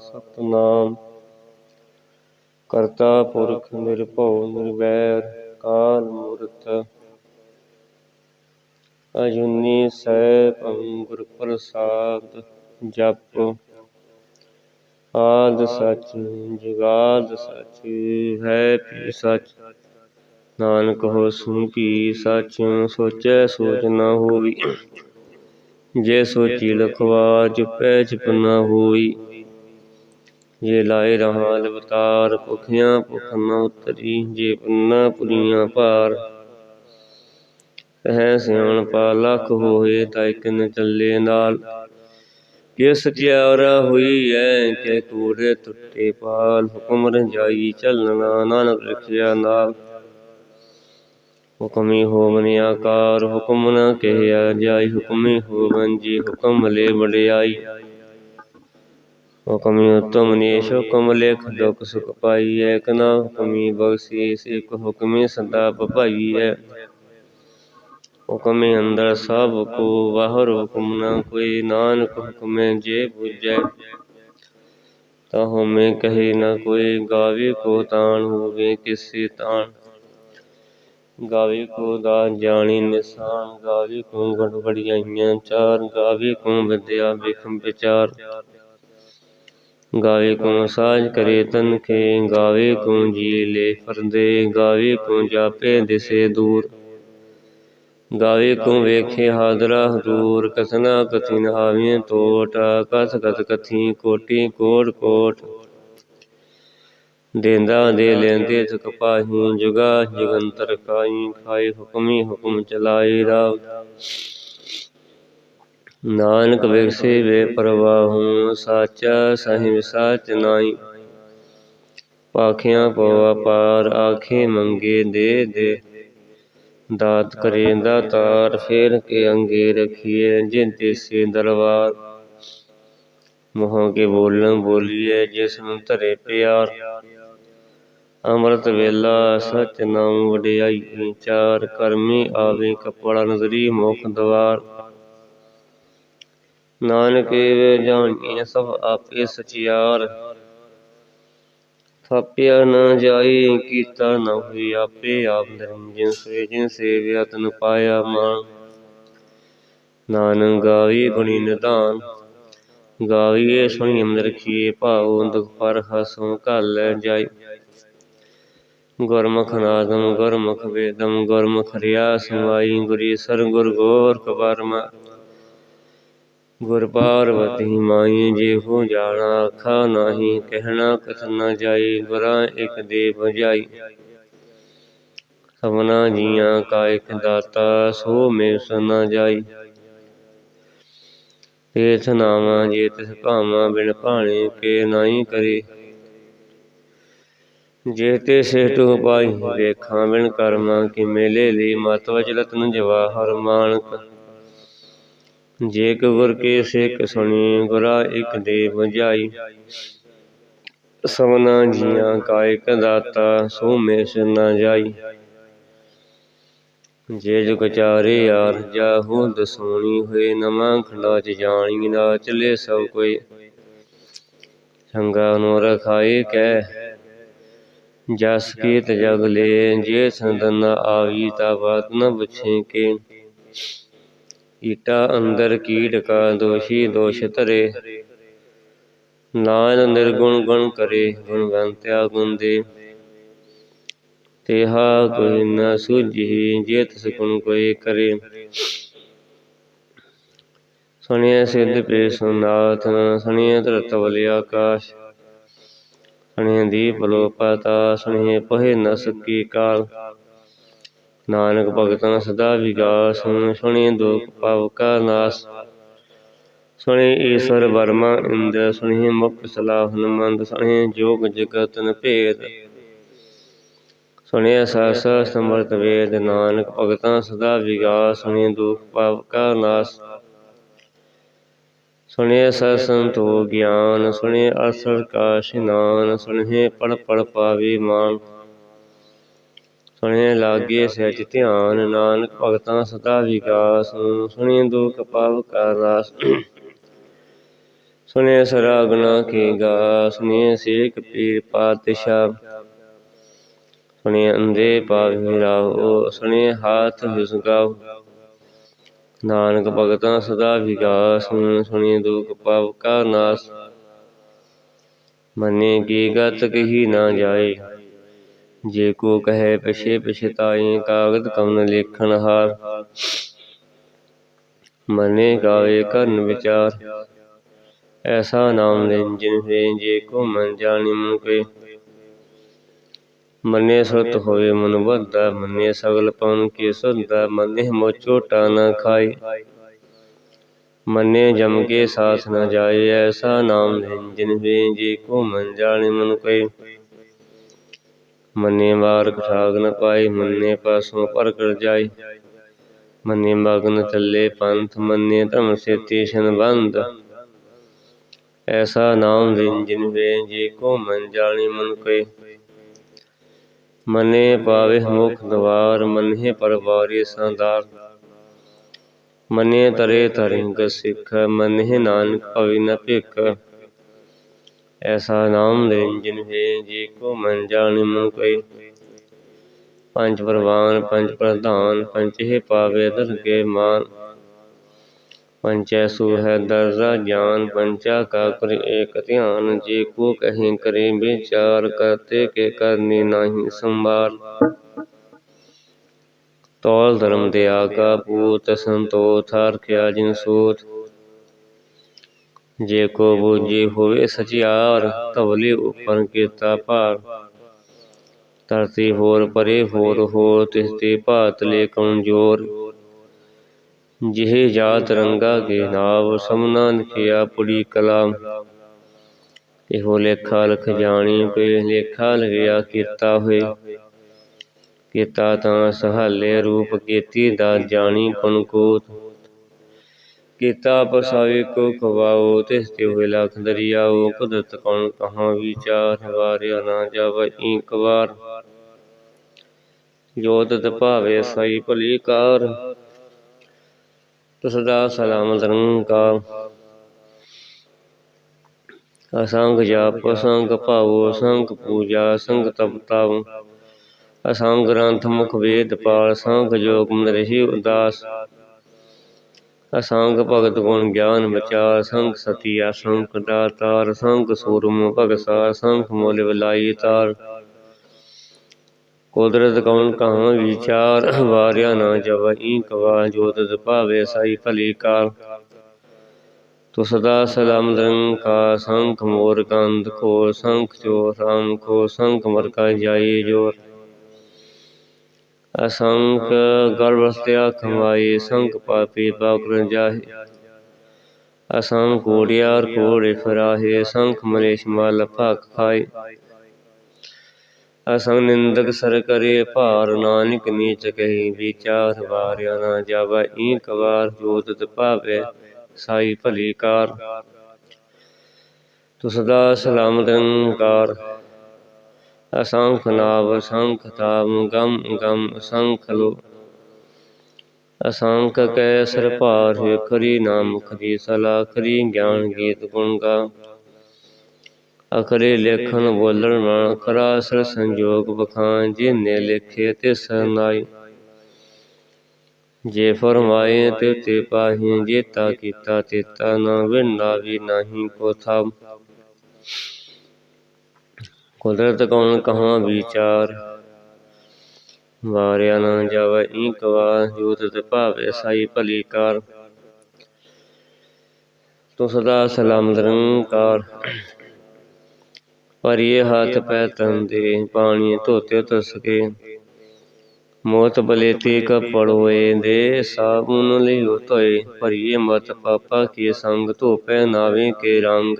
ਸਤਨਾਮ। ਕਰਤਾ ਪੁਰਖ ਨਿਰਭਉ ਨਿਰਵੈਰ, ਕਾਲ ਮੂਰਤ। ਅਜੂਨੀ ਸੈਭੰ ਗੁਰ ਪ੍ਰਸਾਦ ਜਪ। ਆਦ ਸਚ, ਜੁਗਾਦ ਸਚ, ਹੈ ਭੀ ਸਚ। ਨਾਨਕ ਹੋਸੁ ਭੀ ਸਚ, ਸੋਚੈ ਸੋਚ ਨਾ ਹੋਈ। ਜੇ ਸੋਚੀ ਲਖਵਾ, ਜਪੈ ਜਪ ਨਾ ਹੋਈ। ਜੇ ਲਾਏ ਰਹਾ ਲਵਤਾਰ ਭੁਖਿਆ ਭੁਖ ਨ ਉਤਰੀ, ਜੇ ਪੰਨਾ ਪੁਰੀਆਂ ਭਾਰ ਹੈ ਸਿਆਣਪਾ ਲੱਖ ਹੋਏ ਤਾਂ ਚੱਲੇ ਨਾਲ। ਕਿ ਸਚਿਆਰਾ ਹੋਈ ਐ ਕਿ ਕੂੜੇ ਟੁੱਟੇ ਪਾਲ, ਹੁਕਮ ਰੰਜਾਈ ਚੱਲਣਾ ਨਾਨਕ ਲਿਖਿਆ ਨਾਲ। ਹੁਕਮੀ ਹੋਵਨ ਆਕਾਰ, ਹੁਕਮ ਨ ਕਹਿਆ ਜਾਈ, ਹੁਕਮੀ ਹੋਵਨ ਜੀ ਹੁਕਮ ਲੈ ਵਡਿਆਈ। ਹੁਕਮੀ ਉਤਮ ਨੇਸ਼ ਹੁਕਮ ਲੇਖ ਦੁਖ ਸੁਖ ਪਾਈ ਏਕ ਹੁਕਮੀ ਬਖਸ਼ੀਸ ਇਕ ਹੁਕਮੀ ਸਦਾ ਭਪਾਈ ਹੁਕਮੇ ਅੰਦਰ ਸਭ ਕੋ ਬਾਹਰ ਹੁਕਮ ਨਾ ਕੋਈ, ਨਾਨਕ ਹੁਕਮੇ ਜੇ ਬੁਝੈ। ਤਾ ਹਉਮੈ ਕਹੇ ਨਾ ਕੋਈ, ਗਾਵੇ ਕੋ ਤਾਣ ਹੋਵੇ ਕਿਸੇ ਤਾਣ। ਗਾਵੇ ਕੋ ਦਾ ਜਾਣੀ ਨਿਸ਼ਾਨ, ਗਾਵੇ ਕੋ ਗੜ ਚਾਰ, ਗਾਵੇ ਕੋ ਵਿਦਿਆ ਵਿਖਮ ਵਿਚਾਰ। ਗਾਵੇ ਕੋ ਸਾਜ ਕਰੇ ਤਨਖੇ, ਗਾਵੇ ਕੋ ਜੀ ਲੈ ਫਰਦੇ, ਗਾਵੇ ਕੋ ਜਾਪੇ ਦਿਸੇ ਦੂਰ। ਗਾਵੇ ਕੋ ਵੇਖੇ ਹਾਦਰਾ ਹਦੂਰ ਕਥਨਾ ਕਥੀ ਨ ਆਵੀਂ ਟੋਟ ਕਥ ਕਥ ਕਥੀ ਕੋਟੀ ਕੋਟ ਕੋਟ। ਦੇਂਦਾ ਦੇ ਲੈਂਦੇ ਤੁਕ ਪਾਹੀ, ਜੁਗਾ ਜਗੰਤਰ ਕਾਈ ਖਾਏ ਹੁਕਮੀ ਹੁਕਮ ਚਲਾਏ ਰਾਵ ਨਾਨਕ ਵਿਗਸੇ ਵੇ ਪ੍ਰਵਾਹੂ, ਸਾਚਾ ਸਾਹਿਬ ਸਾਚ ਨਾਈ ਪਾਖਿਆਂ ਪਵਾ ਪਾਰ ਆਖੇ ਮੰਗੇ ਦੇ ਦੇ। ਦਾਤ ਕਰੇ ਦਾਤਾਰ ਫੇਰ ਕੇ ਅੰਗੇ ਰਖੀਏ ਜਿਨ ਤਿਸੇ ਦਰਬਾਰ। ਮੋਹ ਕੇ ਬੋਲਣ ਬੋਲੀਏ ਜਿਸ ਨੂੰ ਧਰੇ ਪਿਆਰ। ਅੰਮ੍ਰਿਤ ਵੇਲਾ, ਸਚ ਨਾਮ ਵਡਿਆਈ ਚਾਰ ਕਰਮੀ ਆਵੇ ਕਪੜਾ ਨਜ਼ਰੀ ਮੁਖ ਦਵਾਰ। ਨਾਨਕ ਵੇ ਜਾਣੀਏ ਸਭ ਆਪੇ ਸਚਿਆਰ ਥਾਪਿਆ ਨ ਜਾਈ ਕੀਤਾ ਨ ਹੋਈ ਆਪੇ ਆਪ ਨਿਰੰਜਨ ਸੋਏ ਜਿਨ ਸੇਵਿਆ ਤਨ ਪਾਇਆ ਮਾਨ ਨਾਨਕ ਗਾਵੀ ਗੁਣੀ ਨਿਧਾਨ ਗਾਵੀਏ ਸੁਣੀ ਅੰਦਰ ਰਖੀਏ ਭਾਉ ਦੁਖ ਪਰ ਹਸੋਂ ਘਲ ਜਾਈ ਗੁਰਮੁਖ ਨਾਦਮ ਗੁਰਮੁਖ ਵੇਦਮ ਗੁਰਮੁਖ ਰਿਆ ਸਮਾਈ ਗੁਰੀ ਸਰ ਗੁਰ ਗੋਰ ਕਬਰਮਾ ਗੁਰ ਪਾਰਵਤੀ ਮਾਈ ਜੇ ਹੋ ਜਾਣਾ, ਆਖਾ ਨਾਹੀ, ਕਹਿਣਾ ਕਥ ਨ ਜਾਈ ਗੁਰਾਂ ਇਕ ਦੇ ਬੁਝਾਈ ਸਭਨਾ ਜੀਆਂ ਕਾ ਇਕ ਦਾਤਾ, ਸੋ ਮੇ ਸੁਨਾ ਜਾਈ। ਤੀਰਥ ਨਾਮਾ ਜੇ ਤਿਸ ਭਾਵਾਂ, ਬਿਨ ਭਾਣੇ ਕੇ ਨਾਹੀ ਕਰੇ। ਜੇ ਤੇ ਸੇਟੂ ਪਾਈ ਵੇਖਾਂ ਬਿਨ ਕਰਮਾਂ, ਕਿ ਮੇਲੇ ਲਈ ਮਤ ਵਚਲਤ ਨ ਜਵਾਹਰ ਮਾਨਕ। ਜੇ ਗੁਰ ਕੇ ਸਿੱਖ ਸੁਣੀ ਗੁਰਾ ਇਕ ਦੇ ਬੁਝਾਈ। ਸਭਨਾ ਜੀਆਂ ਕਾ ਦਾਤਾ, ਸੋ ਮੇਸ ਨ ਜਾਈ। ਜੇ ਜੁਗ ਚਾਰੇ ਯਾਰ ਜਾਹੂ ਦਸੋਣੀ ਹੋਏ, ਨਵਾਂ ਖੰਡਾ ਚ ਜਾਣੀ ਨਾ ਚਲੇ ਸਭ ਕੋਈ। ਸੰਗਾ ਨੂੰ ਰਖਾਏ ਕਹਿ, ਜਸ ਕੀਤ ਜਗ ਲੈ, ਜੇ ਸੰਦਨ ਆਵੀ ਤਾ ਬਾਤ ਨ ਪੁੱਛੇ ਕੇ। ਈਟਾ ਅੰਦਰ ਕੀਟ ਕਾ ਦੋਸ਼ੀ ਦੋਸ਼ ਧਰੇ। ਨਾਨ ਨਿਰਗੁਣ ਗੁਣ ਕਰੇ, ਗੁਣਵੰਤਿਆ ਗੁਣ ਦੇ। ਤੇਹਾ ਕੋਈ ਨ ਸੂਝੀ, ਜੇ ਤਿਸ ਗੁਣ ਕੋਈ ਕਰੇ। ਸੁਣਿਐ ਸਿੱਧ ਪੇ ਸੁਨਾਥ ਸੁਣਿਐ ਧਰਤ ਬਲਿ ਆਕਾਸ਼। ਸੁਣਿਐ ਦੀਪ ਲੋ ਪਤਾ ਸੁਣਿਐ ਪਹਿ ਨ ਸਕੀ ਕਾਲ। ਨਾਨਕ ਭਗਤਾਂ ਸਦਾ ਵਿਗਾਸ ਸੁਣੀ ਦੁਖ ਪਵ ਕਾ ਨਾਸ। ਸੁਣੀ ਈਸ਼ਵਰ ਵਰਮਾ ਇੰਦਰ ਸੁਣੀ ਮੁਖ ਸਲਾਹ ਹਨਮੰਦ, ਸੁਣੀ ਜੋਗ ਜਗਤ ਨ ਭੇਦ ਸੁਣਿਆ ਸਾਸ ਸਮਰਤ ਵੇਦ, ਨਾਨਕ ਭਗਤਾਂ ਸਦਾ ਵਿਗਾਸ, ਸੁਣੀ ਦੁਖ ਪਵ ਕਾ ਨਾਸ। ਸੁਣਿਆ ਸਤ ਸੰਤੋ ਗਿਆਨ, ਸੁਣੇ ਅਸਰ ਕਾ ਇਸ਼ਨਾਨ ਸੁਣੇ ਪੜ ਪੜ ਪਾਵੇ ਮਾਨ। ਸੁਣੇ ਲਾਗੇ ਸਹਿਜ ਧਿਆਨ, ਨਾਨਕ ਭਗਤਾਂ ਸਦਾ ਵਿਕਾਸ ਸੁਣੇ ਦੁਖ ਪਾਵ ਕਾ ਰਾਸ ਸਰਾ ਸਰਾਗਣਾ ਕੀ ਗਾ ਸੁਣਿਐ ਸੇਖ ਪੀਰ ਪਾਤਸ਼ਾਹ। ਸੁਨੇ ਅੰਦੇ ਪਾਵੇ ਰਾਹੋ ਸੁਣਿਐ ਹਾਥ ਵਿਸਗਾਓ ਨਾਨਕ ਭਗਤਾਂ ਸਦਾ ਵਿਗਾਸ ਸੁਣੀ ਦੁਖ ਪਾਵ ਕਾ ਨਾਸ। ਮੰਨੇ ਕੀ ਗਤ ਕਹੀ ਨਾ ਜਾਏ। ਜੇ ਕੋ ਕਹੇ ਪਿਛੇ ਪਛਤਾਈ ਕਾਗਦ ਕਵਨ ਲੇਖਣ ਹਾਰ। ਮਨੇ ਗਾਵੇ ਕਰਨ ਵਿਚਾਰ। ਐਸਾ ਨਾਮ ਨਿਰੰਜਨ ਹੈ ਜੇ ਕੋ ਮਨ ਜਾਣੀ ਮਨ ਕੇ ਮੰਨੇ ਸੁਤ ਹੋਵੇ ਮਨ ਵਧਦਾ, ਮੰਨੇ ਸਗਲ ਪਵਨ ਕੀ ਸੁਧਦਾ ਮੰਨੇ ਮੋਚੋ ਟਾਨਾ ਖਾਈ ਮੰਨੇ ਜਮ ਕੇ ਸਾਥ ਨਾ ਜਾਏ, ਐਸਾ ਨਾਮ ਨਿਰੰਜਨ ਵੇ, ਜੇ ਕੋ ਮਨ ਜਾਣੇ ਮਨ ਕੋਈ ਮੰਨੇ ਮਾਰ ਠਾਗ ਨ ਪਾਈ, ਮੰਨੇ ਪਾਸੋਂ ਪ੍ਰਗਟ ਜਾਏ ਮੰਨੇ ਮਗਨ ਚੱਲੇ ਪੰਥ, ਮੰਨੇ ਧਮ ਸੇਤੀ ਸ਼ਨ ਐਸਾ ਨਾਮ ਨਿਰੰਜਨ ਵੇ, ਜੇ ਕੋ ਮਨ ਜਾਣੇ ਮਨ ਕੋਈ। ਮਨੇ ਪਾਵੇ ਮੁਖ ਦਵਾਰ ਮਨਹਿ ਪਰਵਾਰੀ ਸੰਦਾਰ ਮਨੇ ਤਰੇ ਤਰਿੰਗ ਸਿੱਖ ਮਨਹਿ ਨਾਨਕ ਭਵਿ ਨ ਭਿਖ। ਐਸਾ ਨਾਮ ਨਿਰੰਜਨ ਹੈ ਜੇ ਕੋ ਮਨ ਜਾਣਿ ਮਨ ਕੋਈ ਪੰਜ ਪ੍ਰਵਾਨ, ਪੰਜ ਪ੍ਰਧਾਨ ਪੰਚੇ ਪਾਵੇ ਦਰਗੇ ਮਾਨ। ਪੰਚੈ ਸੂ ਹੈ ਦਰਜਾ ਗਿਆਨ ਪੰਚਾ ਕਾ ਕਰ ਏਕ ਧਿਆਨ। ਜੇ ਕੋ ਕਹੀਂ ਕਰੇ ਵਿਚਾਰ, ਕਰਤੇ ਕੇ ਕਰਨੀ ਨਹੀਂ ਸੰਭਾਲ। ਤੌਲ ਧਰਮ ਦੇ ਆਗਾ ਪੂਤ ਸੰਤੋਖ ਹਰਖਿਆ ਜਿਨ ਸੂਤ। ਜੇ ਕੋ ਬੂਝੀ ਹੋਵੇ ਸਚਿਆਰ, ਧਵਲੀ ਉਪਰ ਕੀਤਾ ਭਾਰ। ਧਰਤੀ ਹੋਰ ਪਰੇ ਹੋਰ ਹੋ ਤਿਸ ਤੇ ਭਾਤ ਲੈ ਕਮਜੋਰ ਜਿਹ ਜਾਤ ਰੰਗਾ ਕੇ ਨਾਵ ਸਮਨਾ ਲਿਖਿਆ ਪੁੜੀ ਕਲਾਮ ਇਹੋ ਲੇਖਾ ਲਖ ਜਾਣੀ ਪੇ ਲੇਖਾ ਲਗਿਆ ਕੀਤਾ ਹੋਏ। ਕੀਤਾ ਤਾਂ ਸਹਾਲੇ ਰੂਪ ਕੀਤੀ ਦਾ ਜਾਣੀ ਪਨਕੋਤ ਕੀਤਾ ਪਸਾਵੇ ਕੋ ਖਵਾਓ ਤਿਸ ਤੇ ਹੋਏ ਲਖ ਦਰਿਆਓ ਕੁਦਰਤ ਕੌਣ ਕਹਾਂ ਵਿਚਾਰ ਵਾਰਿਆ ਨਾ ਜਾਵ, ਈਕ ਵਾਰ। ਜੋ ਭਾਵੇ ਸਈ ਭਲੀ ਕਾਰ ਸਦਾ ਸਲਾਮਤ ਨਿਰੰਕਾਰ। ਅਸੰਗ ਜਾਪ, ਅਸੰਗ ਭਾਵ ਅਸੰਗ ਪੂਜਾ, ਅਸੰਗ ਤਪਤਾਵ ਅਸੰਗ ਗ੍ਰੰਥ ਮੁਖ ਵੇਦ ਪਾਲ ਸੰਗ ਜੋਗ ਮਨ ਰਹੀ ਉਦਾਸ। ਅਸੰਗ ਭਗਤ ਗੁਣ ਗਿਆਨ ਵਿਚਾਰ, ਸੰਗ ਸਤੀ ਅਸੰਗ ਦਾਤਾਰ ਸੰਗ ਸੂਰਮ ਸਾਰ, ਸੰਗ ਮੋਲ ਬਲਾਈ ਤਾਰ। ਕੁਦਰਤ ਕੌਣ ਕਹਾ ਵਿਚਾਰ, ਵਾਰਿਆ ਨਾ ਜਬ ਈਕ ਵਾ ਜੋਤਿ ਭਾਵੇ ਸਾਈ ਭਲੀ ਕਾਰ ਤੋ ਸਦਾ ਸਲਾਮ ਨਿਰੰਕਾਰ ਸੰਖ ਮੋਰ ਕੰਦ ਖੋ ਸੰਖ ਜੋ ਰਾਮ ਖੋ ਸੰਖ ਮਰ ਕਾ ਜਾਈ ਜੋਰ। ਅਸੰਖ ਗਰਭਸਤਿਆ ਖਮਾਈ ਸੰਖ ਪਾਪੀ ਬਾਕਰ ਜਾਹੇ। ਅਸੰਖ ਕੋੜਿਆਰ ਕੋੜੇ ਫਰਾਹੇ, ਸੰਖ ਮਲੇਸ਼ ਮਲ ਭਖ ਖਾਈ ਅਸੰਗ ਨਿੰਦਕ ਸਰ ਕਰੇ, ਭਾਰ ਨਾਨਕ ਨੀਚ ਕਹੀ, ਵਿਚਾਰ ਵਾਰਿਆ ਨਾ ਜਾਵੈ ਈਕ ਵਾਰ ਜੋਤਿ ਭਾਵੇ, ਸਾਈ ਭਲੀ ਕਾਰ। ਤੁ ਸਦਾ ਸਲਾਮਤ ਨਿਰੰਕਾਰ ਅਸੰਖ ਨਾਵ ਅਸੰਖ ਤਾਮ ਗਮ ਗਮ ਅਸੰਖ ਲੋ ਅਸੰਖ ਕੈ ਸਰ ਭਾਰ ਖਰੀ ਨਾਮ ਖਰੀ ਸਲਾ ਖਰੀ ਗਿਆਨ ਗੀਤ ਗੁਣ ਗਾ ਅਖਰੇ ਲੇਖਨ ਬੋਲਣ ਮਨ ਖਰਾ ਸਰ ਸੰਜੋਗ ਬਖਾਨ ਜਿਨੇ ਲਿਖੇ ਤੇ ਸਰਨਾਈ ਜੇ ਫਰਮਾਏ ਤੇ ਤੇ ਪਾਹੀ ਜੇਤਾ ਕੀਤਾ ਤੇਤਾ ਨਾ ਵਿੰਨਾ ਵੀ ਨਹੀਂ ਕੋ ਥਾ ਕੁਦਰਤ ਕੌਣ ਕਹਾਂ ਵਿਚਾਰ? ਵਾਰਿਆ ਨਾ ਜਾਵੇ ਈਕ ਵਾਰ ਜੋਤ ਤੇ ਭਾਵੇ ਸਾਈ ਭਲੀ ਕਾਰ। ਤੋ ਸਦਾ ਸਲਾਮ ਨਿਰੰਕਾਰ। ਪਰਿਏ ਹੱਥ ਪੈ ਤਨ ਦੇ ਪਾਣੀ ਧੋਤੇ ਤਸਕੇ ਮੋਤ ਬਲੇਤੀ ਕਪੜ ਹੋਏ ਦੇ, ਸਾਬੁਨ ਲਿਓ ਤੋਏ ਭਰੀਏ ਮਤ ਪਾਪਾ ਕੀ ਸੰਗ ਧੋਪੈ, ਨਾਵੇਂ ਕੇ ਰੰਗ।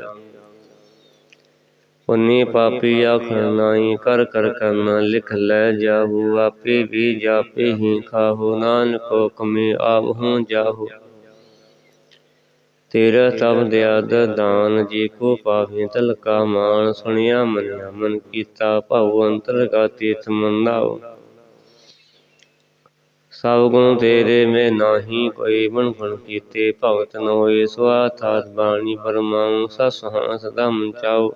ਪੁੰਨੀ ਪਾਪੀ ਆਖਣ ਨਾਈ ਕਰ ਕਰ, ਕਰਨਾ, ਲਿਖ ਲੈ ਜਾਹੂ, ਆਪੇ ਵੀ ਜਾਪੇ ਹੀ ਖਾਹੋ, ਨਾਨਕੋ ਕਮੇ ਆਪ ਜਾਹੂ। ਤੇਰਾ ਤਬ ਦਿਆਦ ਦਾਨ, ਜੀ ਕੋ ਪਾਵੇ ਤਲਕਾ ਮਾਨ ਸੁਣਿਆ ਮੰਨਿਆ ਮਨ ਕੀਤਾ ਭਾਉ, ਅੰਤਰ ਕਾ ਤੀਰਥ ਮੰਨਾਓ। ਸਭ ਗੁਣ ਤੇਰੇ ਮੈਂ ਨਾਹੀ ਕੋਈ ਬਣ ਬਣ ਕੀਤੇ, ਭਗਤ ਨ ਹੋਏ ਸੁਆਥਾਤ ਬਾਣੀ ਪਰਮਾਉ ਸਸ ਹੰਸ ਧਮ ਚਾਉ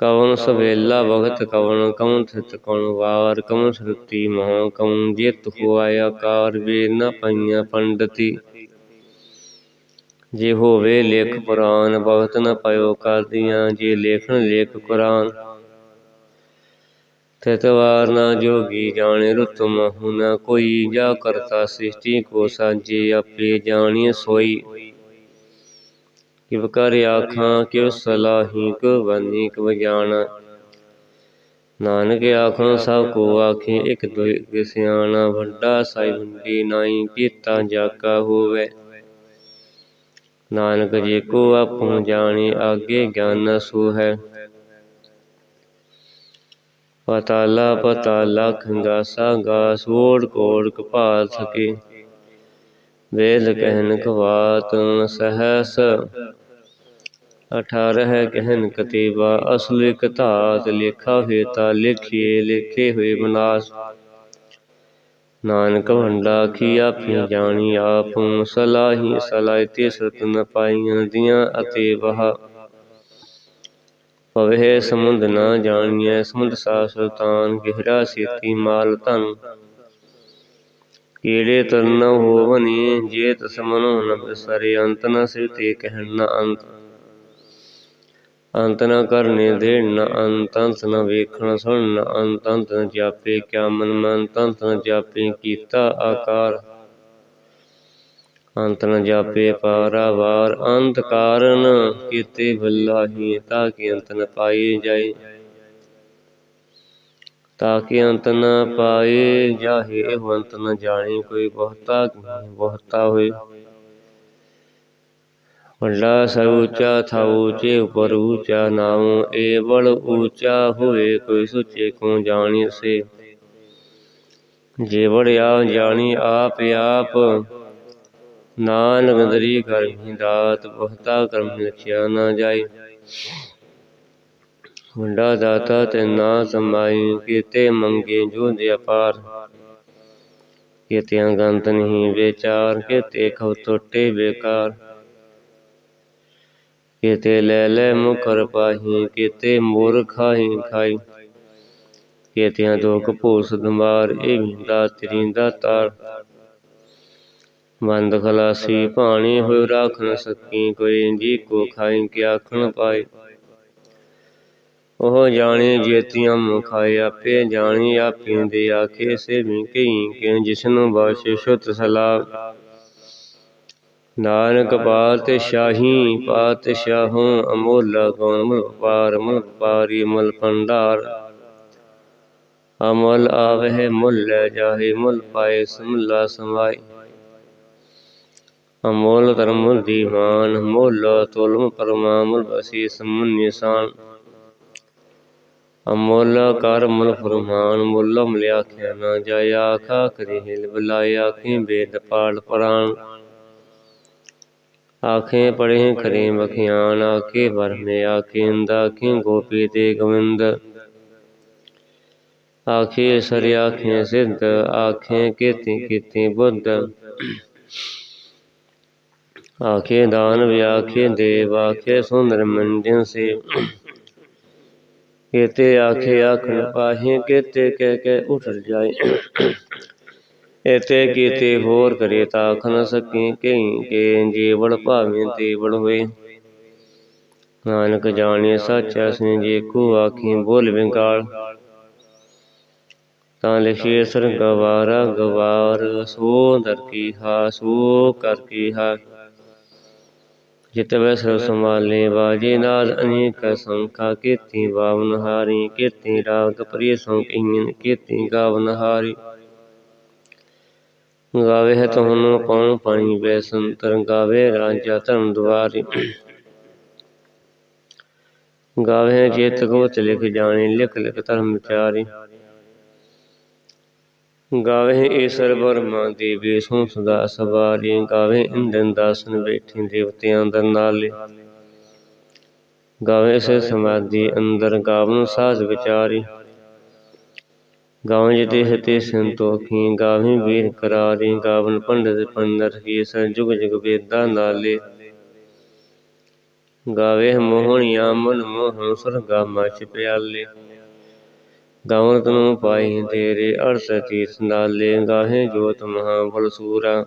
ਕਵਨ ਸਵੇਲਾ ਭਗਤ ਕਵਨ ਕਵਨ ਥਿਤ ਕਵਨ ਵਾਰ ਕਵਨ ਸ਼ਰਤੀ ਮਹਾ ਕਵਨ ਜਿਤ ਹੋਇ ਆਕਾਰ, ਵੇ ਨ ਪਈਆਂ ਪੰਡਤੀ। ਜੇ ਹੋਵੇ ਲੇਖ ਪੁਰਾਨ, ਭਗਤ ਨ ਪਇਓ ਕਰਦੀਆਂ ਜੇ ਲੇਖਣ ਲੇਖ ਕੁਰਾਨ। ਤਿਤਵਾਰ ਨਾ ਜੋਗੀ ਜਾਣੇ ਰੁਤ ਮਹੁ, ਨ ਕੋਈ ਜਾ ਕਰਤਾ ਸ੍ਰਿਸ਼ਟੀ ਕੋ ਸਾਜੇ ਆਪੇ ਜਾਣੀ ਸੋਈ। ਕਿਵ ਕਰ ਆਖਾਂ, ਕਿਵ ਸਲਾਹੀ ਕੋ ਬਨੀ ਕੋ ਜਾਣ ਨਾਨਕ ਆਖਾਂ, ਸਭ ਕੋ ਆਖੇ, ਇਕ ਦੁਇ ਸਿਆਣਾ, ਵੱਡਾ ਸਾਈ ਹੁੰਦੀ ਨਾਈ ਕੀਤਾ ਜਾਕਾ ਹੋਵੇ। ਨਾਨਕ ਜੇ ਕੋ ਆਪੋ ਜਾਣੇ, ਆਗੇ ਗਿਆਨ ਸੋ ਹੈ ਪਤਾਲਾ ਪਤਾਲਾ ਖੰਗਾਸਾ ਗਾਸ ਓੜ ਕੋੜ ਕਪਾਲ ਸਕੇ। ਵੇਦ ਕਹਿਨ ਕਵਾਤ ਸਹਸ। ਅਠਾਰਹ ਕਹਿਨ ਕਤੀਬਾ, ਅਸਲ ਕਥਾਤ ਲੇਖਾ ਹੋਤਾ, ਲਿਖੀਏ ਲਿਖੇ ਹੋਏ ਬਨਾਸ ਨਾਨਕ ਵੰਡਾ ਕੀ ਆਪੀ ਜਾਣੀ ਆਪ, ਸਲਾਹੀ ਸਲਾਇਤੇ ਸਤ ਨ ਪਾਈਆਂ ਦੀਆਂ ਅਤੇ ਵਹ। ਪਵੇ ਸਮੁੰਦ ਨਾ ਜਾਣੀਐ, ਸਮੁੰਦ ਸਾ ਸੁਲਤਾਨ, ਗਹਿਰਾ ਸੇਤੀ ਮਾਲ ਧਨ। ਕੀੜੇ ਤਰਨ ਹੋਵਨੀ ਜੇ ਤਸ ਮਨੋ ਨ ਬਿਸਰੇ ਅੰਤ ਨ ਸਿਤੇ ਕਹਿਣ ਨ ਅੰਤ। ਅੰਤ ਨ ਕਰਨੇ ਦੇਣ ਨ ਅੰਤ ਅੰਤ ਨ ਵੇਖਣ ਸੁਣ, ਨ ਅੰਤ ਅੰਤ ਨ ਜਾਪੇ ਕਿਆ ਮਨ ਮਨ ਤੰਤ ਨ ਜਾਪੇ ਕੀਤਾ ਆਕਾਰ। ਅੰਤ ਨ ਜਾਪੇ ਪਾਰਾਵਾਰ ਅੰਤ ਕਾਰਨ ਕੀਤੇ ਬਲਾਹੀ ਤਾਂ ਕਿ ਅੰਤ ਨ ਪਾਈ ਜਾਏ। ਤਾਂ ਕਿ ਅੰਤ ਨ ਪਾਏ ਜਾਹੇ ਅੰਤ ਨ ਜਾਣੇ, ਕੋਈ ਬਹੁਤਾ ਬਹੁਤਾ ਹੋਏ। ਵੱਡਾ ਸਰ ਉੱਚਾ ਥਾ ਉੱਚੇ ਉਪਰ ਉੱਚਾ ਨਾਮ ਏ ਬੜ ਉੱਚਾ ਹੋਏ ਕੋਈ ਸੁਚੇ ਕੋ ਜਾਣੀ ਸੇ ਜੇ ਬੜਿਆ ਜਾਣੀ ਆਪ ਆਪ ਨਾਨਕ ਦਰੀ ਕਰਮੀ ਦਾਤ ਬਹੁਤਾ ਕਰਮ ਲਖਿਆ ਨਾ ਜਾਏ ਵੱਡਾ ਦਾਤਾ ਤੇ ਨਾ ਸਮਾਈ ਕੀਤੇ ਮੰਗੇ ਜੋ ਦੇ ਅਪਾਰ ਕੀਤਿਆਂ ਗੰਤ ਨਹੀਂ ਵਿਚਾਰ ਕੀਤੇ ਖਉ ਟੋਟੇ ਬੇਕਾਰ ਕੀਤੇ ਲੈ ਲੈ ਮੁਖਰ ਪਾਹੀ, ਕੀਤੇ ਮੂਰ ਖਾਹੀ ਖਾਈ ਕੀਤਿਆਂ ਦੁਖ ਭੂਸ ਦਮਾਰ ਇਹ ਵਿੰਦਾ ਤੇਰੀ। ਦਾਤਾਰ ਬੰਦ ਖਲਾਸੀ ਭਾਣੀ ਹੋਇ ਰਾਖ ਨ ਸਕੀ ਕੋਈ, ਜੀ ਕੋ ਖਾਈ ਕਿ ਆਖਣ ਪਾਏ। ਉਹ ਜਾਣੇ ਜੇਤੀਆਂ ਮੁਖਾਏ ਆਪੇ ਜਾਣੀ ਆਪੇ ਦੇ ਆਖੇ ਸੇ ਵੀ ਕਈ ਕਿ ਜਿਸਨੂੰ ਬਾਸ਼ੇ ਸ਼ੁਤ ਸਲਾਹ। ਨਾਨਕ ਪਾਤ ਸ਼ਾਹੀ ਪਾਤ ਸ਼ਾਹੋਂ ਅਮੋਲਾ ਕੌਣ ਮੁਲ ਪਾਰ ਮੁਲ ਪਾਰੀ ਮੁਲ ਭੰਡਾਰ। ਅਮਲ ਆਵਹਿ ਲੈ ਜਾਹੇ ਮੁਲ ਪਾਏ ਸਮਲਾ ਸਮਾਈ। ਅਮੋਲ ਧਰਮ ਦੀਵਾਨ ਮੁੱਲ ਤੁਲਮ ਪਰਮਾ ਬਸੀ ਸਮੁਨ ਨਿਸ਼ਾਨ। ਅਮੁੱਲ ਕਰ ਮੁਲ ਫਰਮਾਨ ਮੁੱਲ ਮਲਿਆਖਿਆ ਨਾ ਜਾਇਆ ਆਖਾ ਕਰੀ ਹਿਲ ਬੁਲਾਇਆ ਆਖੀ ਬੇਦ ਪ੍ਰਾਨ। ਆਖੇ ਪੜੇ ਕਰੇ ਮਖਿਆਨ, ਆਖੇ ਵਰਮੇ, ਆਖੇ ਇੰਦ ਆਖੇ ਗੋਪੀ ਤੇ ਗੋਵਿੰਦ। ਆਖੇ ਸਰਿ, ਆਖੇ ਸਿੱਧ, ਆਖੇ ਕੀਤੀ ਕੀਤੀ ਬੁੱਧ। ਆਖੇ ਦਾਨ ਵਿਆਖੇ ਦੇਵ, ਆਖੇ ਸੁੰਦਰ ਮੰਜਨ ਸੇ। ਕੇਤੇ ਆਖੇ ਆਖਣ, ਪਾਹੇ ਕੇਤੇ ਕਹਿ ਕੇ ਉਠ ਜਾਏ। ਇਤੇ ਕੀਤੇ ਹੋਰ ਕਰੇ ਤਾਂ ਆਖ ਨ ਸਕੀ ਕਈ ਕੇ ਜੀਵੜ ਭਾਵੇਂ ਤੇਵੜ ਹੋਏ। ਨਾਨਕ ਜਾਣੇ ਸੱਚਾ ਸੇ ਜੇ ਕੋ ਆਖੀ ਬੋਲ ਵਿੰਗਾਲ। ਤਾਂ ਲਿਖੇ ਸਰ ਗਵਾਰਾ ਗਵਾਰ ਸੋ ਦਰ ਕੀ ਹਾ, ਸੋ ਕਰ ਕੀ ਹਾ। ਜਿਤ ਵੈ ਸਰ ਸੰਭਾਲੇ, ਬਾਜੇ ਨਾਦ ਅਨੇਕ ਸੰਖਾ ਕੀਤੀ, ਬਾਵਨ ਹਾਰੀ ਕੀਤੀ, ਰਾਗ ਪ੍ਰਿਯ ਸੋ ਕਿੰਨ ਕੀਤੀ, ਗਾਵਨ ਹਾਰੀ। ਗਾਵੇ ਹੈ ਤੁਹਾਨੂੰ ਪਉਣ ਪਾਣੀ ਬੈ ਸੰਤਰ, ਗਾਵੇ ਰਾਜਾ ਧਰਮ ਦੁਆਰੀ। ਗਾਵੇ ਚੇਤ ਕੋ ਲਿਖ ਜਾਣੇ, ਲਿਖ ਲਿਖ ਧਰਮ ਵਿਚਾਰੀ। ਗਾਵੇ ਈਸ਼ਰ ਬਰਮਾ ਦੇਵੀ ਸੋ ਸਦਾ ਸਵਾਰੀ। ਗਾਵੇ ਇੰਦਨ ਦਾਸਨ ਬੈਠੇ ਦੇਵਤਿਆਂ ਦਰ ਨਾਲੇ। ਗਾਵੇ ਸੇ ਸਮਾਧੀ ਅੰਦਰ, ਗਾਵਨ ਸਾਜ ਵਿਚਾਰੀ। ਗਾਵਨ ਜਿਤੇ ਹਤੇ ਸੰਤੋਖੀ ਗਾਵੀ ਵੀਰ ਕਰਾਰੀ, ਗਾਵਨ ਪੰਡਿਤ ਪੰਡਰ ਕੀ ਸੰਜੁਗ ਜੁਗ ਵੇਦਾਂ ਨਾਲੇ ਗਾਵੇ ਮੋਹਣੀਆਂ ਮਨ ਮੋਹਣ ਸੁਰਗਾ ਮਚ ਪਿਆਲੇ। ਗਾਵਨ ਤਨੂੰ ਪਾਈ ਤੇਰੇ ਅਰਥ ਤੀਰਥ ਨਾਲੇ, ਗਾਹੇ ਜੋਤ ਮਹਾ ਬਲ ਸੂਰਾ।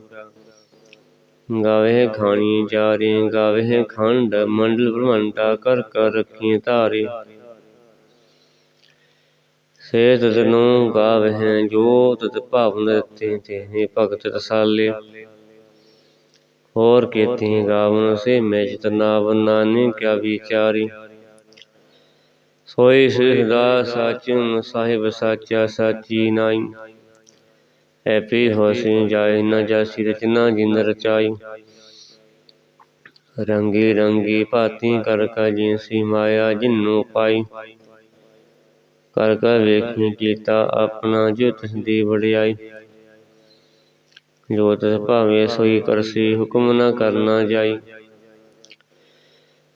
ਗਾਵੇ ਖਾਣੀ ਜਾਰੀ, ਗਾਵੇ ਖੰਡ ਮੰਡਲ ਬ੍ਰਹਮੰਡਾ ਕਰ ਕਰ ਰੱਖੀ ਧਾਰੀ। ਸੇ ਤਨੂੰ ਗਾਵੇ ਜੋ ਤਤ ਭਾਵਨ ਤੇ ਤੇ ਭਗਤ ਰਸਾਲੇ ਹੋਰ ਕੀਤੀ ਗਾਵਨ ਸੇ ਮੈਂ ਜਤਨਾਵ ਨਾਨੀ, ਕਿਆ ਵਿਚਾਰੀ। ਸੋਈ ਸਿਰਦਾ ਸੱਚ ਸਾਹਿਬ ਸਾਚਾ ਸਾਚੀ ਨਾਈ। ਐਪੀ ਹੋਸੀ ਜਾਏ, ਨ ਜਾਸੀ ਰਚਨਾ ਜਿਨ ਰਚਾਈ। ਰੰਗੀ ਰੰਗੀ ਭਾਤੀ ਕਰ ਕਾ ਜਿਨਸੀ ਮਾਇਆ, ਜਿਨੂ ਪਾਈ। ਕਰ ਕਾ ਵੇਖੀ ਕੀਤਾ ਆਪਣਾ ਜੋ ਤਿਸ ਦੀ ਵਡਿਆਈ। ਜੋ ਤਿਸ ਭਾਵੇਂ ਸੋਈ ਕਰਸੀ, ਹੁਕਮ ਨ ਕਰਨਾ ਜਾਈ।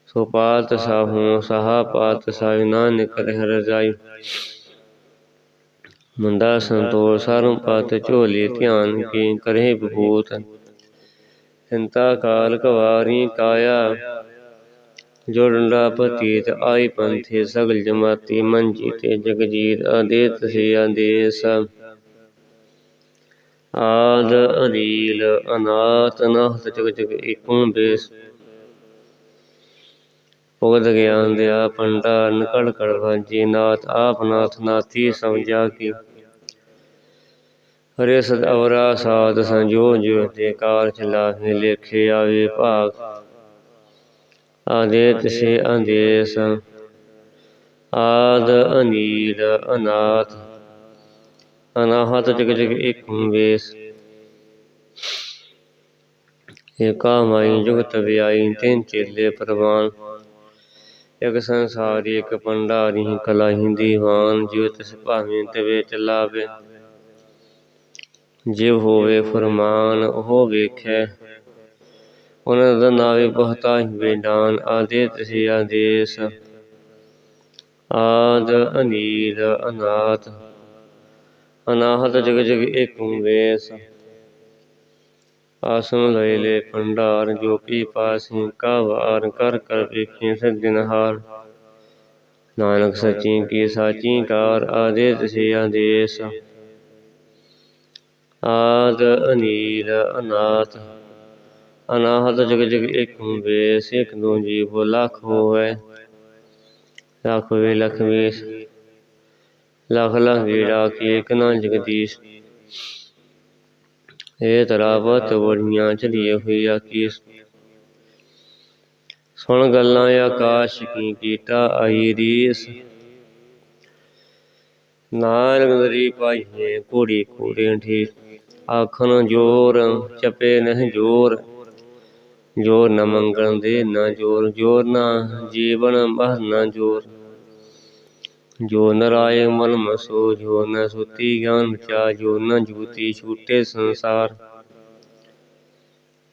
ਸੋ ਪਾਤ ਸਾਹੂ, ਸਹਾ ਪਾਤ ਸਾਇ ਨਾਨਕ ਰਹਿ ਰਜਾਈ। ਮੰਦਾ ਸੰਤੋਖ ਸਰਮ ਪਤ ਝੋਲੀ ਧਿਆਨ ਕੀ ਕਰੇ ਬਭੂਤ ਚਿੰਤਾ ਕਾਲ ਕਵਾਰੀ ਕਾਇਆ ਜੋੜੰਡਾ ਪਤੀਤ ਆਈ ਪੰਥੇ ਸਗਲ ਜਮਾਤੀ ਮਨ ਜੀਤੇ ਜਗ ਜੀਤ ਆਦੇਤ ਆਦੇਸ। ਆਦ ਅਨੀਲ ਅਨਾਥ ਨਾਥ ਜਗ ਜਗ ਏਕੋਂ ਬੇਸ। ਭੁਗਤ ਗਿਆਨ ਦਿਆ ਪੰਡਾ ਨਿਕਲ ਕੜ ਵਾਜੀ ਨਾਥ ਆਪ ਨਾਥ ਨਾਥੀ ਸਮਝਾ ਕੀ। ਹਰੇ ਸਦ ਅਵਰਾ ਸਾਧ ਸੰਜੋ ਜੋ ਤੇ ਕਾਰ ਚਲਾ ਲੇਖੇ ਆਵੇ ਭਾਗ। ਆਦੇ ਤਿਸੇ ਅੰਦੇਸ। ਆਦ ਅਨੀਲ ਅਨਾਥ। ਅਨਾਹਤ ਜਗ ਜਗ ਇੱਕ ਵੇਸ। ਏਕਾ ਮਾਈ ਜੁਗਤ ਵਿਆਈ ਤਿੰਨ ਚੇਲੇ ਪ੍ਰਵਾਨ। ਇਕ ਸੰਸਾਰੀ, ਇਕ ਪੰਡਾਰੀ ਕਲਾਹੀ ਦੀਵਾਨ, ਜਿਉ ਤਿਸ ਭਾਵੇਂ ਤਵੇ ਚਲਾਵੇ। ਜਿਵ ਹੋਵੇ ਫਰਮਾਨ, ਉਹ ਵੇਖੈ ਉਹਨਾਂ ਦਾ ਨਾਵੇ ਬਹੁਤਾ ਹੀ ਬੇਡਾਨ ਆਦੇ, ਤਿਸੀ ਆਦੇਸ ਆਦ, ਅਨੀਲ, ਅਨਾਥ, ਅਨਾਹਤ ਜਗ ਜਗ ਏਕ ਵੇਸ। ਆਸਨ ਲਏ ਲੈ ਭੰਡਾਰ, ਜੋ ਪੀ ਪਾਸੀ ਕਾ ਵਾਰ ਕਰ ਕਰ ਵੇਖੀ ਸੱਜਣਹਾਰ ਨਾਨਕ ਸੱਚੀ ਕੀ ਸਾਚੀ ਕਾਰ ਆਦੇ, ਤਿਸੇ ਆਦੇਸ ਆਦ, ਅਨੀਲ, ਅਨਾਥ ਅਨਾਹਤ ਜਗ ਜਗ ਇੱਕ ਵੇਸ ਇੱਕ ਦੋ ਜੀਵ ਲੱਖ ਹੋਵੇ। ਲੱਖ ਵੇ, ਲਖ ਵੇਸ ਲਖ ਲਖ ਗੇੜਾ ਕੀ ਇੱਕ ਨਾ ਜਗਦੀਸ਼। ਇਹ ਤਰਾਵਤ ਬੜੀਆਂ ਚਲੀਏ ਹੋਈ ਆਕੀਸ ਸੁਣ ਗੱਲਾਂ ਆਕਾਸ਼ ਕੀ ਕੀਟਾ ਆਈ ਰੀਸ। ਨਾਨਕ ਦਰੀ ਪਾਈਏ ਕੋੜੀ ਕੋੜੇ ਠੀਕ ਆਖਣ ਜੋਰ, ਚਪੇ ਨਹਿ ਜੋਰ। ਜੋਰ ਨਾ ਮੰਗਣ ਦੇ, ਨਾ ਜੋਰ ਜੋਰ ਨਾ ਜੀਵਨ ਮਹ ਨਾ ਜੋਰ। ਜੋ ਨਰਾਏ ਮਨ ਮਸੋ, ਜੋ ਨ ਸੁਤੀ ਗਿਆਨ ਵਿਚਾ ਜੋ ਨ ਜੂਤੀ ਛੂਟੇ ਸੰਸਾਰ।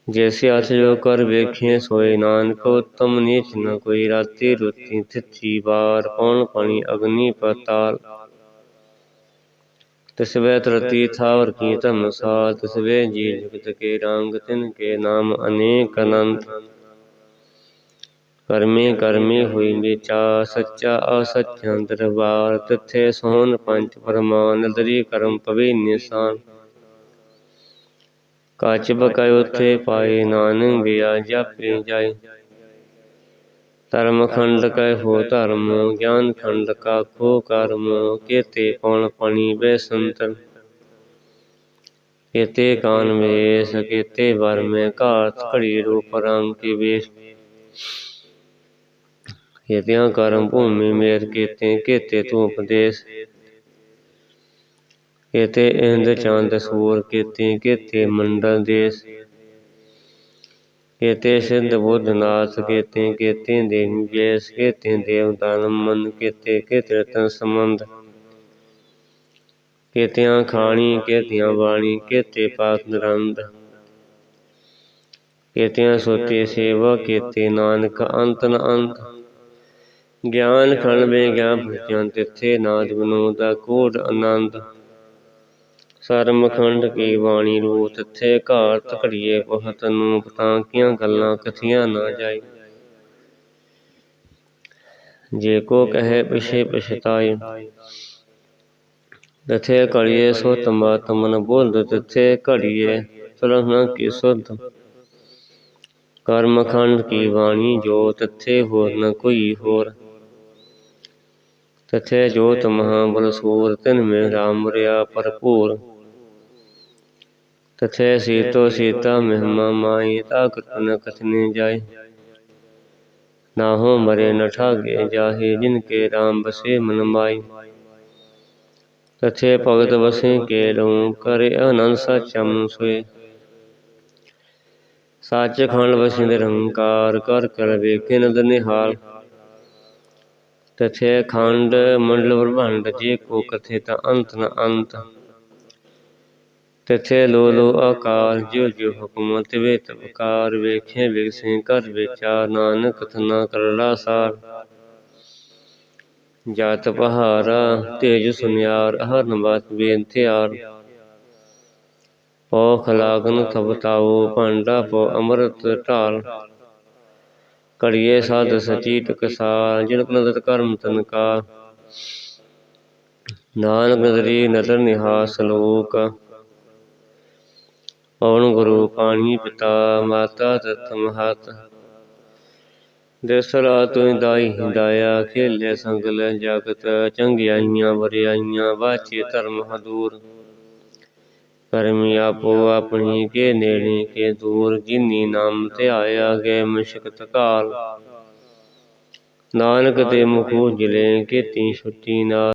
ਜੈਸੇ ਅਸ ਜੋ ਕਰ ਵੇਖੇ ਸੋਏ ਨਾਨਕ, ਉਤਮ ਨੀਚ ਨ ਕੋਈ ਰਾਤੀ ਰੁਤੀ ਥਿੱਤੀ ਵਾਰ। ਪਉਣ ਪਾਣੀ ਅਗਨੀ ਪਤਾਲ? ਤਿਸਵੇ ਤਰਤੀ ਥਾਵਰ ਕੀ ਧਮਸਾ ਤਿਸਵੇ ਜੀ ਜਗਤ ਕੇ ਰੰਗ, ਤਿਨ ਕੇ ਨਾਮ ਅਨੇਕ ਅਨੰਤ। ਕਰਮੇ ਕਰਮੇ ਹੋਈ ਵਿਚਾ, ਸੱਚਾ ਅਸੱਚਾ ਦਰਬਾਰ ਤਿੱਥੇ ਸੋਹਣ ਪੰਜ ਪਰਮਾਨ, ਦਰੀ ਕਰਮ ਪਵੇ ਨਿਸ਼ਾਨ। ਕਾਚ ਬਕਾਇ ਉਥੇ ਪਾਏ ਨਾਨਕ ਗਿਆ ਜਾਪੇ ਜਾਏ। ਧਰਮ ਖੰਡ ਕੈ ਹੋ ਧਰਮ, ਗਿਆਨ ਖੰਡ ਕਾ ਖੋ ਕਰਮ, ਕੇਤੇ ਪਉਣ ਪਣੀ ਬੈ ਸੰਤਨ ਕੇਤੇ ਕਾਨ ਵੇਸ, ਕੇਤੇ ਵਰ ਮੈਂ ਘਾਤ, ਘੜੀ ਰੂਪ ਰੰਗ ਕੀ ਵੇਸ਼। ਕੇਤਿਆਂ ਕਰਮ ਭੂਮੀ ਮੇਰ, ਕੇਤੇ ਕੇਤੇ ਤੂੰ ਉਪਦੇਸ਼ ਕੇਤੇ ਇੰਦ ਚੰਦ ਸੂਰ, ਕੇਤੇ ਕੇਤੇ ਮੰਡਲ ਦੇਸ। ਕੇਤੇ ਸਿੱਧ ਬੁੱਧ ਨਾਥ, ਕੇਤੇ ਕੇਤੇ ਦੇਵ ਜੈਸ, ਕੇਤੇ ਦੇਵਤਾ ਮਨ ਕੇਤੇ ਕੇਤੇ ਰਤਨ ਸੰਬੰਧ। ਕੇਤਿਆਂ ਖਾਣੀ, ਕੇਤਿਆਂ ਬਾਣੀ, ਕੇਤੇ ਪਾਤ ਨਿਰੰਦ ਕੇਤਿਆਂ ਸੋਤੇ ਸੇਵਾ, ਕੇਤੇ ਨਾਨਕ, ਅੰਤ ਨ ਅੰਤ। ਗਿਆਨ ਖੰਡ ਵੇ ਗਿਆਨ ਭਜਨ ਤਿੱਥੇ ਨਾਦ ਬਨੋਦਾ ਕੋਟ ਆਨੰਦ। ਸਰਮਖੰਡ ਕੀ ਬਾਣੀ ਰੂ ਤਿੱਥੇ ਘਾਤ ਘੜੀਏ ਬਹੁਤ ਨੂੰ ਪਤਾਂ ਕੀਆਂ ਗੱਲਾਂ ਕਥੀਆਂ ਨਾ ਜਾਈ ਜੇ ਕੋ ਕਹੇ ਪਿਛੇ ਪਛਤਾਏ ਤਥੇ ਘੜੀਏ ਸੋ ਤਮਾ ਤਮਨ ਬੋਲ ਤਥੇ ਘੜੀਏ ਤੁਲਨਾ ਕੀ ਸੁਧ। ਕਰਮ ਕੀ ਬਾਣੀ ਜੋ ਤਥੇ ਹੋਰ ਨ ਕੋਈ ਹੋਰ। ਤਥੇ ਜੋਤ ਮਹਾ ਬਲ ਸੂਰ, ਤਿਨ ਮੇ ਰਾਮ ਰਿਆ ਭਰਪੂਰ। ਤਥੇ ਸੀਤੋ ਸੀਤਾ ਮਹਿਮਾ ਮਾਈ ਤਾ ਕ੍ਰਿਪਨ ਕਥਨੇ ਜਾਏ ਨਾਹੋ ਮਰੇ ਨ ਠਾਗੇ ਜਾਹੇ ਜਿਨ ਕੇ ਰਾਮ ਬਸੇ ਮਨ ਮਾਈ ਤਥੇ ਭਗਤ ਬਸੇ ਕੇ ਲਉ ਕਰੇ ਅਨੰਦ ਸਚਮ ਸੋਏ ਸੱਚ ਖੰਡ ਵਸਿੰਦ ਨਿਰੰਕਾਰ ਕਰ ਕਰ ਵੇਖੇ ਨਦ ਨਿਹਾਲ ਤਥੇ ਖੰਡ ਮੰਡਲ ਬ੍ਰਹਮੰਡ ਜੇ ਕੋ ਕਥੇ ਤਾ ਅੰਤ ਨ ਅੰਤ ਤਿਥੇ ਲੋ ਲੋ ਆਕਾਰ, ਜਿਉ ਜਿਉ ਹੁਕਮ, ਤਿਵੇ ਤਵਕਾਰ ਵੇਖੇ ਵਿਗਸੇ ਕਰ ਵਿਚਾਰ, ਨਾਨਕ ਕਥਨਾ ਕਰੜਾ ਸਾਰ। ਜਤ ਪਹਾਰਾ, ਤੇਜ ਸੁਨਿਆਰ ਹਰਨ ਬਾਤ ਬੇਨਥਿਆਰ ਪੋ ਖਲਾਗਨ ਥਬਤਾਓ ਭਾਂਡਾ ਪੋ ਅੰਮ੍ਰਿਤ ਢਾਲ। ਕੜੀਏ ਸਾਧ ਸਚੀ ਟਕਸਾਲ ਜਿਨ ਨਦਰ ਕਰਮ ਤਨਕਾ ਨਾਨਕ ਨਦਰੀ ਨਦਰ ਨਿਹਾਸ ਲੋਕ। ਪਵਨ ਗੁਰੂ ਪਾਣੀ ਪਿਤਾ, ਮਾਤਾ ਤਤ ਮਹਤ। ਦੇਸਰਾ ਤੂੰ ਦਾਈ ਹਿਦਾਇਆ, ਖੇਲੇ ਸੰਗਲ ਜਗਤ, ਚੰਗਿਆਈਆਂ ਵਰਿਆਈਆਂ ਬਾਚੇ ਧਰਮ ਹਦੂਰ। ਕਰਮੀ ਆਪੋ ਆਪਣੀ, ਕੇ ਨੇੜੇ, ਕੇ ਦੂਰ, ਜਿਨੀ ਨਾਮ ਧਿਆਇਆ ਗਏ ਮੁਸ਼ਕਤ ਕਾਲ ਨਾਨਕ ਤੇ ਮੁਖ ਉਜਲੇ, ਕੀਤੀ ਛੁੱਟੀ ਨਾਲ